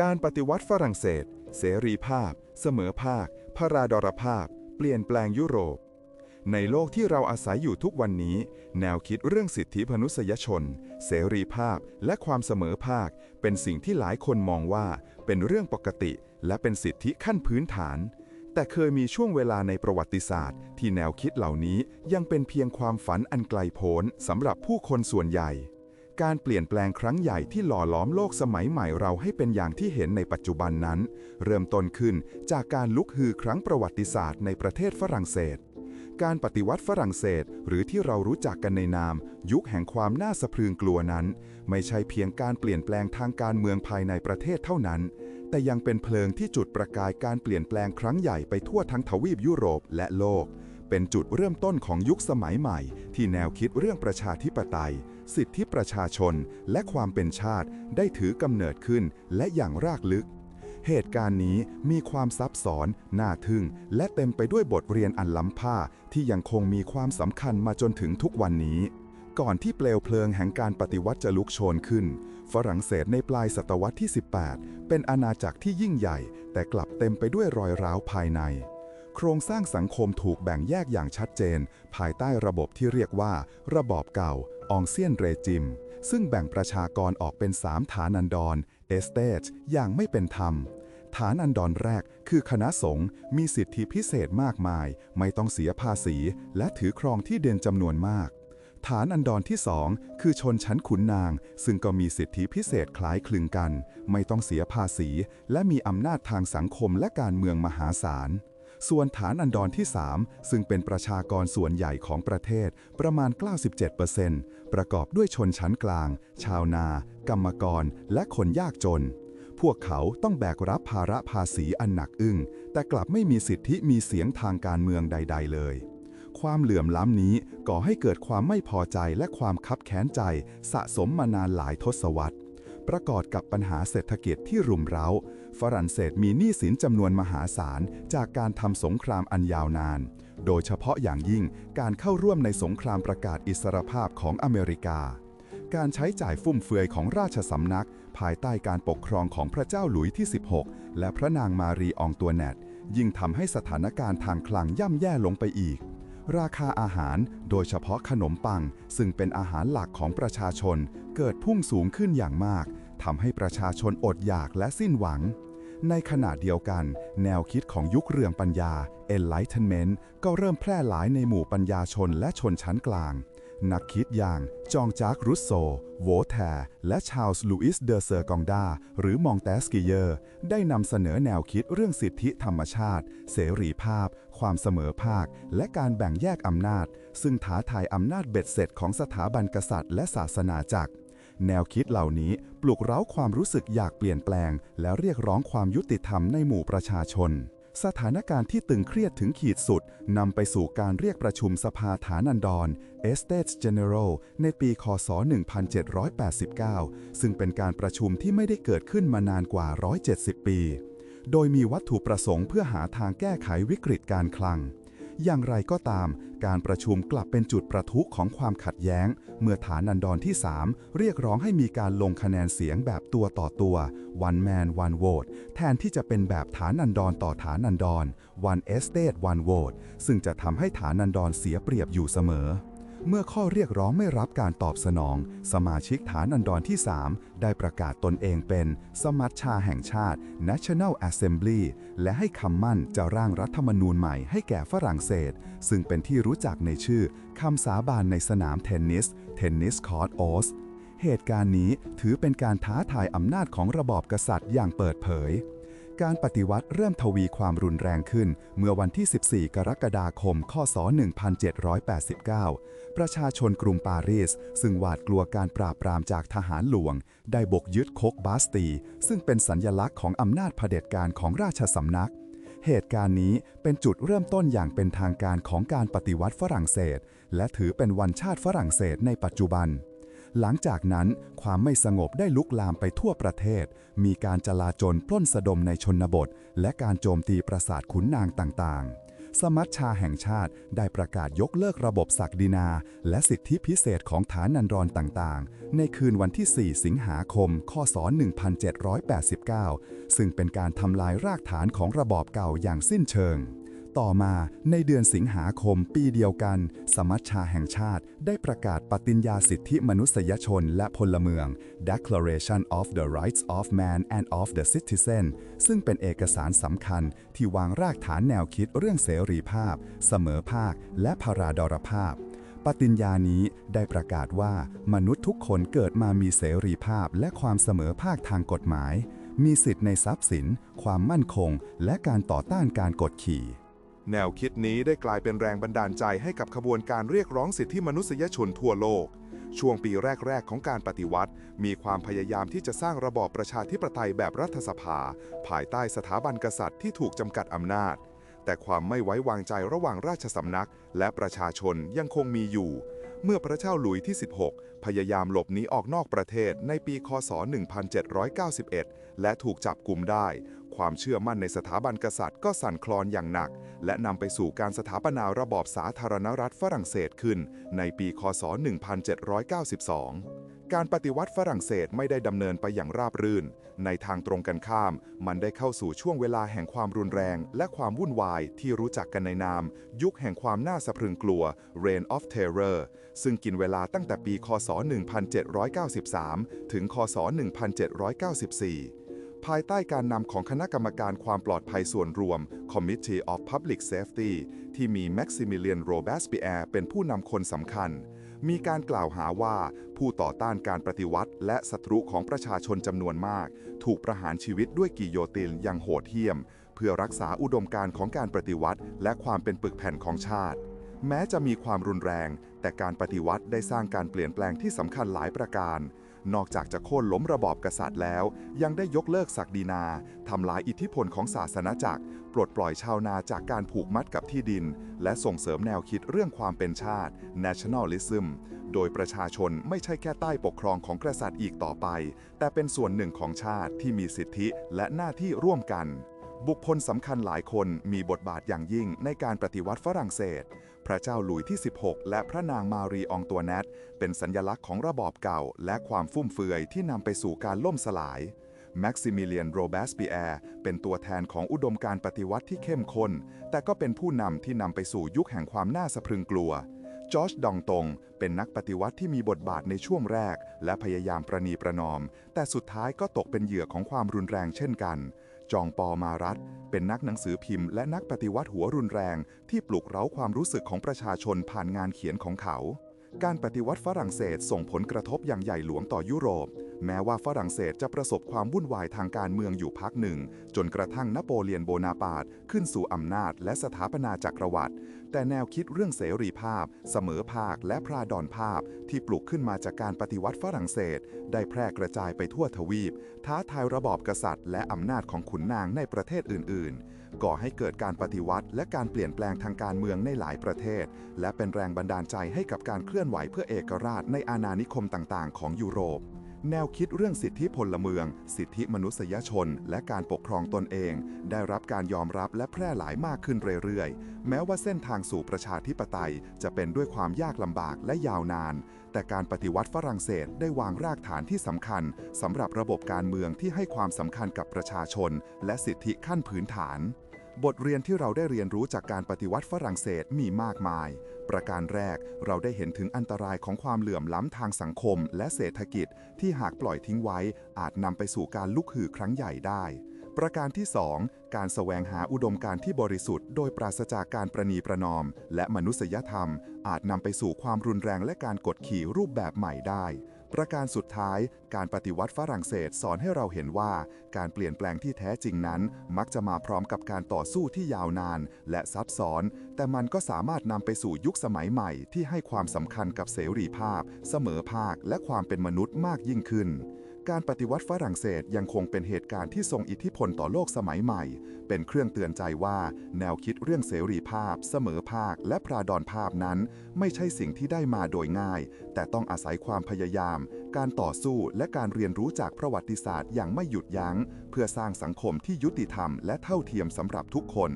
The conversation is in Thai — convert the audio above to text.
การปฏิวัติฝรั่งเศส เสรีภาพ เสมอภาค พระราดรภาพ เปลี่ยนแปลงยุโรป ในโลกที่เราอาศัยอยู่ทุกวันนี้ แนวคิดเรื่องสิทธิมนุษยชน เสรีภาพ และความเสมอภาค เป็นสิ่งที่หลายคนมองว่า เป็นเรื่องปกติ และเป็นสิทธิขั้นพื้นฐาน แต่เคยมีช่วงเวลาในประวัติศาสตร์ ที่แนวคิดเหล่านี้ยังเป็นเพียงความฝันอันไกลโพ้นสำหรับผู้คนส่วนใหญ่ การเปลี่ยนแปลงครั้งใหญ่ที่หล่อล้อมโลกสมัยใหม่เราให้เป็นอย่างที่เห็นในปัจจุบันนั้น เริ่มต้นขึ้นจากการลุกฮือครั้งประวัติศาสตร์ในประเทศฝรั่งเศส การปฏิวัติฝรั่งเศส หรือที่เรารู้จักกันในนาม ยุคแห่งความน่าสะพรึงกลัวนั้น ไม่ใช่เพียงการเปลี่ยนแปลงทางการเมืองภายในประเทศเท่านั้น แต่ยังเป็นเพลิงที่จุดประกายการเปลี่ยนแปลงครั้งใหญ่ไปทั่วทั้งทวีปยุโรปและโลก เป็นจุดเริ่มต้นของยุคสมัยใหม่ ที่แนวคิดเรื่องประชาธิปไตย สิทธิประชาชน และความเป็นชาติได้ถือกำเนิดขึ้นและอย่างรากลึก เหตุการณ์นี้มีความซับซ้อน น่าทึ่ง และเต็มไปด้วยบทเรียนอันล้ำค่าที่ยังคงมีความสำคัญมาจนถึงทุกวันนี้ก่อนที่เปลวเพลิงแห่งการปฏิวัติจะลุกโชนขึ้น ฝรั่งเศสในปลายศตวรรษที่ 18 เป็นอาณาจักรที่ยิ่งใหญ่ แต่กลับเต็มไปด้วยรอยร้าวภายใน โครงสร้างสังคมถูกแบ่งแยกอย่างชัดเจน ภายใต้ระบบที่เรียกว่า ระบอบเก่า องเซียนเรจิม ซึ่งแบ่งประชากรออกเป็นสามฐานันดรเอสเตจอย่างไม่เป็นธรรม ฐานันดรแรกคือคณะสงฆ์มีสิทธิพิเศษมากมาย ไม่ต้องเสียภาษี และถือครองที่เดินจำนวนมาก ฐานอันดรที่สองคือชนชั้นขุนนาง ซึ่งก็มีสิทธิพิเศษคล้ายคลึงกัน ไม่ต้องเสียภาษี และมีอำนาจทางสังคมและการเมืองมหาศาล ส่วนฐานอันดรที่ 3 ซึ่งเป็นประชากรส่วนใหญ่ของประเทศประมาณ 97%ประกอบด้วยชนชั้นกลาง ชาวนา กรรมกร และคนยากจน พวกเขาต้องแบกรับภาระภาษีอันหนักอึ้ง แต่กลับไม่มีสิทธิมีเสียงทางการเมืองใด ๆ เลยความเหลื่อมล้ำนี้ก่อให้เกิดความไม่พอใจและความคับแค้นใจสะสมมานานหลายทศวรรษ ประกอบกับปัญหาเศรษฐกิจที่รุมเร้า ฝรั่งเศสมีหนี้สินจำนวนมหาศาลจากการทำสงครามอันยาวนาน โดยเฉพาะอย่างยิ่งการเข้าร่วมในสงครามประกาศอิสรภาพของอเมริกา การใช้จ่ายฟุ่มเฟือยของราชสำนัก ภายใต้การปกครองของพระเจ้าหลุยที่ 16 และพระนางมารีอองตัวแนตยิ่งทำให้สถานการณ์ทางคลังย่ำแย่ลงไปอีก ราคาอาหารโดยเฉพาะขนมปัง ซึ่งเป็นอาหารหลักของประชาชน เกิดพุ่งสูงขึ้นอย่างมาก ทำให้ประชาชนอดอยากและสิ้นหวัง ในขณะเดียวกัน แนวคิดของยุคเรืองปัญญา Enlightenment ก็เริ่มแพร่หลายในหมู่ปัญญาชนและชนชั้นกลาง นักคิดอย่างจองจากรุสโซ โวแทร์และชาลส์ลูอิสเดอเซอร์กองดา หรือมองแตสกิเยอร์ ได้นำเสนอแนวคิดเรื่องสิทธิธรรมชาติ เสรีภาพ ความเสมอภาค และการแบ่งแยกอำนาจ ซึ่งท้าทายอำนาจเบ็ดเสร็จของสถาบันกษัตริย์และศาสนาจักร แนวคิดเหล่านี้ปลุกเร้าความรู้สึกอยากเปลี่ยนแปลง และเรียกร้องความยุติธรรมในหมู่ประชาชน สถานการณ์ที่ตึงเครียดถึงขีดสุด นำไปสู่การเรียกประชุมสภาฐานันดร Estates General ในปี คศ 1789 ซึ่งเป็นการประชุมที่ไม่ได้เกิดขึ้นมานานกว่า 170 ปี โดยมีวัตถุประสงค์เพื่อหาทางแก้ไขวิกฤตการคลัง อย่างไรก็ตาม การประชุมกลับเป็นจุดประทุของความขัดแย้ง เมื่อฐานันดรที่ 3 เรียกร้องให้มีการลงคะแนนเสียงแบบตัวต่อตัว one man one vote แทนที่จะเป็นแบบฐานันดรต่อฐานันดร one estate one vote ซึ่งจะทำให้ฐานันดรเสียเปรียบอยู่เสมอ เมื่อข้อเรียกร้องไม่รับการตอบสนอง สมาชิกฐานันดรที่ 3 ได้ประกาศตนเองเป็นสมัชชาแห่งชาติ National Assembly และให้คำมั่นจะร่างรัฐธรรมนูญใหม่ให้แก่ฝรั่งเศส ซึ่งเป็นที่รู้จักในชื่อคำสาบานในสนามเทนนิส Tennis Court Oath เหตุการณ์นี้ถือเป็นการท้าทายอำนาจของระบอบกษัตริย์อย่างเปิดเผย การปฏิวัติเริ่มทวีความรุนแรงขึ้น เมื่อวันที่ 14 กรกฎาคม คศ 1789 ประชาชนกรุงปารีส ซึ่งหวาดกลัวการปราบปรามจากทหารหลวง ได้บกยึดคกบาสตี ซึ่งเป็นสัญญลักษณ์ของอำนาจเผด็จการของราชสำนัก เหตุการณ์นี้เป็นจุดเริ่มต้นอย่างเป็นทางการของการปฏิวัติฝรั่งเศส และถือเป็นวันชาติฝรั่งเศสในปัจจุบัน หลังจากนั้นความไม่สงบได้ลุกลามไปทั่วประเทศ มีการจลาจลปล้นสะดมในชนบท และการโจมตีปราสาทขุนนางต่างๆสมัชชาแห่งชาติได้ประกาศยกเลิกระบบศักดินา และสิทธิพิเศษของฐานันดรต่างๆ ในคืนวันที่ 4 สิงหาคม คศ 1789 ซึ่งเป็นการทำลายรากฐานของระบอบเก่าอย่างสิ้นเชิง ต่อมาในเดือนสิงหาคมปีเดียวกัน สมัชชาแห่งชาติได้ประกาศปฏิญญาสิทธิมนุษยชนและพลเมือง Declaration of the Rights of Man and of the Citizen ซึ่งเป็นเอกสารสำคัญที่วางรากฐานแนวคิดเรื่องเสรีภาพ เสมอภาค และพราดรภาพ ปฏิญญานี้ได้ประกาศว่ามนุษย์ทุกคนเกิดมามีเสรีภาพและความเสมอภาคทางกฎหมายมีสิทธิในทรัพย์สิน ความมั่นคง และการต่อต้านการกดขี่ แนวคิดนี้ได้กลายเป็นแรงบันดาลใจให้กับขบวนการเรียกร้องสิทธิมนุษยชนทั่วโลก ช่วงปีแรก ๆ ของการปฏิวัติ มีความพยายามที่จะสร้างระบอบประชาธิปไตยแบบรัฐสภา ภายใต้สถาบันกษัตริย์ที่ถูกจำกัดอำนาจ แต่ความไม่ไว้วางใจระหว่างราชสำนัก และประชาชนยังคงมีอยู่ เมื่อพระเจ้าหลุยที่ 16 พยายามหลบหนีออกนอกประเทศในปีคศ 1791 และถูกจับกลุมได้ ความเชื่อมั่นในสถาบันกษัตริย์ก็สั่นคลอนอย่างหนัก และนำไปสู่การสถาปนาระบอบสาธารณรัฐฝรั่งเศสขึ้น ในปี คศ 1792 การปฏิวัติฝรั่งเศสไม่ได้ดำเนินไปอย่างราบรื่น ในทางตรงกันข้าม มันได้เข้าสู่ช่วงเวลาแห่งความรุนแรง และความวุ่นวายที่รู้จักกันในนาม ยุคแห่งความน่าสะพรึงกลัว Reign of Terror ซึ่งกินเวลาตั้งแต่ปี คศ 1793 ถึง คศ 1794 ภายใต้การนำของคณะกรรมการความปลอดภัยส่วนรวม Committee of Public Safety ที่มีแม็กซิมิเลียนโรเบสปีแอร์เป็นผู้นำคนสำคัญ มีการกล่าวหาว่าผู้ต่อต้านการปฏิวัติ และศัตรูของประชาชนจำนวนมาก ถูกประหารชีวิตด้วยกิโยตินอย่างโหดเหี้ยม เพื่อรักษาอุดมการณ์ของการปฏิวัติ และความเป็นปึกแผ่นของชาติ แม้จะมีความรุนแรง แต่การปฏิวัติได้สร้างการเปลี่ยนแปลงที่สำคัญหลายประการ นอกจากจะโค่นล้มระบอบกษัตริย์แล้ว ยังได้ยกเลิกศักดินา ทำลายอิทธิพลของศาสนาจักร ปลดปล่อยชาวนาจากการผูกมัดกับที่ดิน และส่งเสริมแนวคิดเรื่องความเป็นชาติ nationalism โดยประชาชนไม่ใช่แค่ใต้ปกครองของกษัตริย์อีกต่อไป แต่เป็นส่วนหนึ่งของชาติที่มีสิทธิและหน้าที่ร่วมกัน บุคคลสำคัญหลายคนมีบทบาทอย่างยิ่งในการปฏิวัติฝรั่งเศส พระเจ้าหลุยที่ 16 และพระนางมารีอองตัวแนตเป็นสัญลักษณ์ของระบอบเก่า และความฟุ่มเฟือยที่นำไปสู่การล่มสลาย แม็กซิมิเลียนโรเบสปีแอร์เป็นตัวแทนของอุดมการปฏิวัติที่เข้มข้น แต่ก็เป็นผู้นำที่นำไปสู่ยุคแห่งความน่าสะพรึงกลัวจอร์จดองตง เป็นนักปฏิวัติที่มีบทบาทในช่วงแรก และพยายามประนีประนอม แต่สุดท้ายก็ตกเป็นเหยื่อของความรุนแรงเช่นกัน จองปอมารัฐ เป็นนักหนังสือพิมพ์และนักปฏิวัติหัวรุนแรง ที่ปลุกเร้าความรู้สึกของประชาชนผ่านงานเขียนของเขา การปฏิวัติฝรั่งเศสส่งผลกระทบอย่างใหญ่หลวงต่อยุโรป แม้ว่าฝรั่งเศสจะประสบความวุ่นวายทางการเมืองอยู่พักหนึ่ง จนกระทั่งนโปเลียนโบนาปาร์ตขึ้นสู่อำนาจและสถาปนาจักรวรรดิแต่แนวคิดเรื่องเสรีภาพ เสมอภาคและพราดอนภาพ ที่ปลุกขึ้นมาจากการปฏิวัติฝรั่งเศส ได้แพร่กระจายไปทั่วทวีป ท้าทายระบอบกษัตริย์ และอำนาจของขุนนางในประเทศอื่น ๆก่อให้เกิดการปฏิวัติและการเปลี่ยนแปลงทางการเมืองในหลายประเทศ และเป็นแรงบันดาลใจให้กับการเคลื่อนไหวเพื่อเอกราชในอาณานิคมต่าง ๆ ของยุโรป แนวคิดเรื่องสิทธิพลเมือง สิทธิมนุษยชน และการปกครองตนเอง ได้รับการยอมรับและแพร่หลายมากขึ้นเรื่อยๆ แม้ว่าเส้นทางสู่ประชาธิปไตย จะเป็นด้วยความยากลำบากและยาวนาน แต่การปฏิวัติฝรั่งเศสได้วางรากฐานที่สำคัญสำหรับระบบการเมืองที่ให้ความสำคัญกับประชาชน และสิทธิขั้นพื้นฐาน บทเรียนที่เราได้เรียนรู้จากการปฏิวัติฝรั่งเศสมีมากมาย ประการแรกเราได้เห็นถึงอันตรายของความเหลื่อมล้ำทางสังคมและเศรษฐกิจ ที่หากปล่อยทิ้งไว้ อาจนำไปสู่การลุกฮือครั้งใหญ่ได้ ประการที่ 2 การแสวงหาอุดมการณ์ที่บริสุทธิ์ โดยปราศจากการประนีประนอม และมนุษยธรรม อาจนำไปสู่ความรุนแรงและการกดขี่รูปแบบใหม่ได้ ประการสุดท้ายการปฏิวัติฝรั่งเศสสอนให้เราเห็นว่า การเปลี่ยนแปลงที่แท้จริงนั้น มักจะมาพร้อมกับการต่อสู้ที่ยาวนาน และซับซ้อน แต่มันก็สามารถนำไปสู่ยุคสมัยใหม่ที่ให้ความสำคัญกับเสรีภาพ เสมอภาคและความเป็นมนุษย์มากยิ่งขึ้น การปฏิวัติฝรั่งเศสยังคงเป็นเหตุการณ์ที่ทรงอิทธิพลต่อโลกสมัยใหม่ เป็นเครื่องเตือนใจว่าแนวคิดเรื่องเสรีภาพ เสมอภาค และพราดอนภาพนั้น ไม่ใช่สิ่งที่ได้มาโดยง่าย แต่ต้องอาศัยความพยายาม การต่อสู้และการเรียนรู้จากประวัติศาสตร์อย่างไม่หยุดยัง้ง เพื่อสร้างสังคมที่ยุติธรรมและเท่าเทียมสำหรับทุกคน